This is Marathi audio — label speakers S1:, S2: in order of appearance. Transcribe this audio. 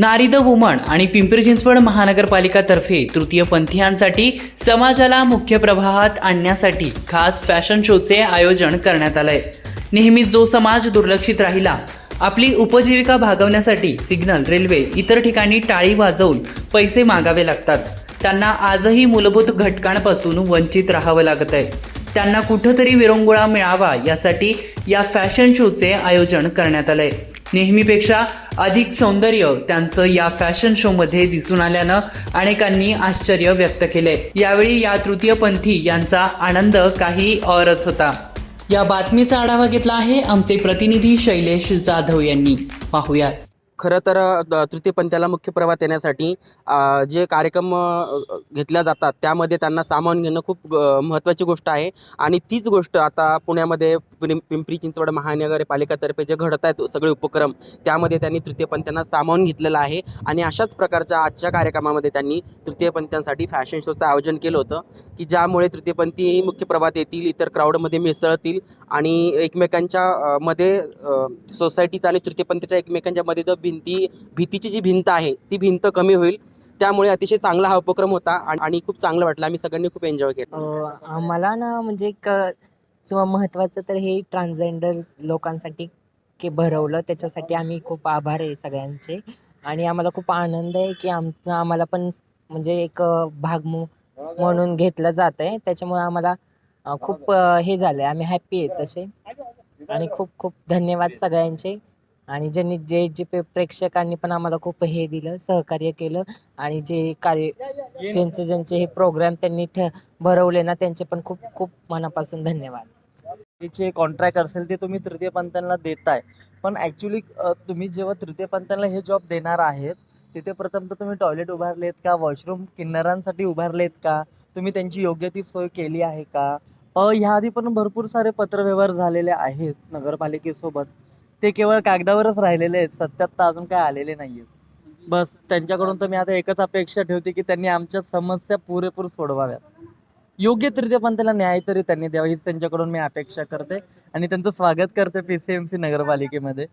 S1: नारी द वुमन आणि पिंपरी चिंचवड महानगरपालिकातर्फे तृतीयपंथीयांसाठी समाजाला मुख्य प्रवाहात आणण्यासाठी खास फॅशन शोचे आयोजन करण्यात आलंय. नेहमीच जो समाज दुर्लक्षित राहिला आपली उपजीविका भागवण्यासाठी सिग्नल रेल्वे इतर ठिकाणी टाळी वाजवून पैसे मागावे लागतात. त्यांना आजही मूलभूत घटकांपासून वंचित राहावं लागत आहे. त्यांना कुठंतरी विरंगुळा मिळावा यासाठी या फॅशन शोचे आयोजन करण्यात आलंय. नेहमीपेक्षा अधिक सौंदर्य त्यांचं या फॅशन शो मध्ये दिसून आल्यानं अनेकांनी आश्चर्य व्यक्त केले यावेळी या तृतीयपंथी यांचा आनंद काही औरच होता. या बातमीचा आढावा घेतला आहे आमचे प्रतिनिधी शैलेश जाधव यांनी. पाहूयात.
S2: खरं तर तृतीयपंथ्याला द- मुख्य प्रवाहात येण्यासाठी जे कार्यक्रम घेतल्या जातात त्यामध्ये त्यांना सामावून घेणं खूप महत्त्वाची गोष्ट आहे. आणि तीच गोष्ट आता पुण्यामध्ये पिंपरी चिंचवड महानगरपालिकातर्फे जे घडत आहेत सगळे उपक्रम त्यामध्ये त्यांनी तृतीयपंथ्यांना सामावून घेतलेलं आहे. आणि अशाच प्रकारच्या आजच्या कार्यक्रमामध्ये त्यांनी तृतीयपंथ्यांसाठी फॅशन शोचं आयोजन केलं होतं की ज्यामुळे तृतीयपंथी मुख्य प्रवाहात येतील इतर क्राऊडमध्ये मिसळतील आणि एकमेकांच्या मध्ये सोसायटीचा आणि तृतीयपंथीच्या एकमेकांच्या मध्ये भिंती भीतीची जी भिंत आहे ती भिंत कमी होईल. त्यामुळे अतिशय चांगला हा उपक्रम होता आणि- खूप चांगलं वाटलं. आम्ही सगळ्यांनी खूप एन्जॉय केलं.
S3: आम्हाला ना म्हणजे एक किंवा महत्त्वाचं तर हे ट्रान्सजेंडर लोकांसाठी के भरवलं. त्याच्यासाठी आम्ही खूप आभार आहे सगळ्यांचे. आणि आम्हाला खूप आनंद आहे की आम आम्हाला पण म्हणजे एक भाग म्हणून घेतलं जात आहे त्याच्यामुळे आम्हाला खूप हे झालं आहे आम्ही हॅप्पी आहे तसे. आणि खूप खूप धन्यवाद सगळ्यांचे. आणि ज्यांनी जे जे पे- प्रेक्षकांनी पण आम्हाला खूप हे दिलं सहकार्य केलं आणि जे कार्य ज्यांचे ज्यांचे हे प्रोग्राम त्यांनी ठ भरवले ना त्यांचे पण खूप खूप मनापासून धन्यवाद.
S4: जे कॉन्ट्रॅक्ट असेल ते तुम्ही तृतीयपंथांना देताय. पण ॲक्च्युली तुम्ही जेव्हा तृतीयपंथांना हे जॉब देणार आहेत तिथे प्रथम तर तुम्ही टॉयलेट उभारलेत का? वॉशरूम किन्नरांसाठी उभारलेत का? तुम्ही त्यांची योग्य ती सोय केली आहे का? अ ह्या आधी पण भरपूर सारे पत्रव्यवहार झालेले आहेत नगरपालिकेसोबत. ते केवळ कागदावरच राहिलेले आहेत. सत्यात तर अजून काय आलेले नाही आहेत बस त्यांच्याकडून तर मी आता एकच अपेक्षा ठेवते की त्यांनी आमच्या समस्या पुरेपूर सोडवाव्यात. योग्य त्याला न्याय तरी त्यांनी द्यावा हीच त्यांच्याकडून मी अपेक्षा करते. आणि त्यांचं स्वागत करते पी सी एम सी नगरपालिकेमध्ये.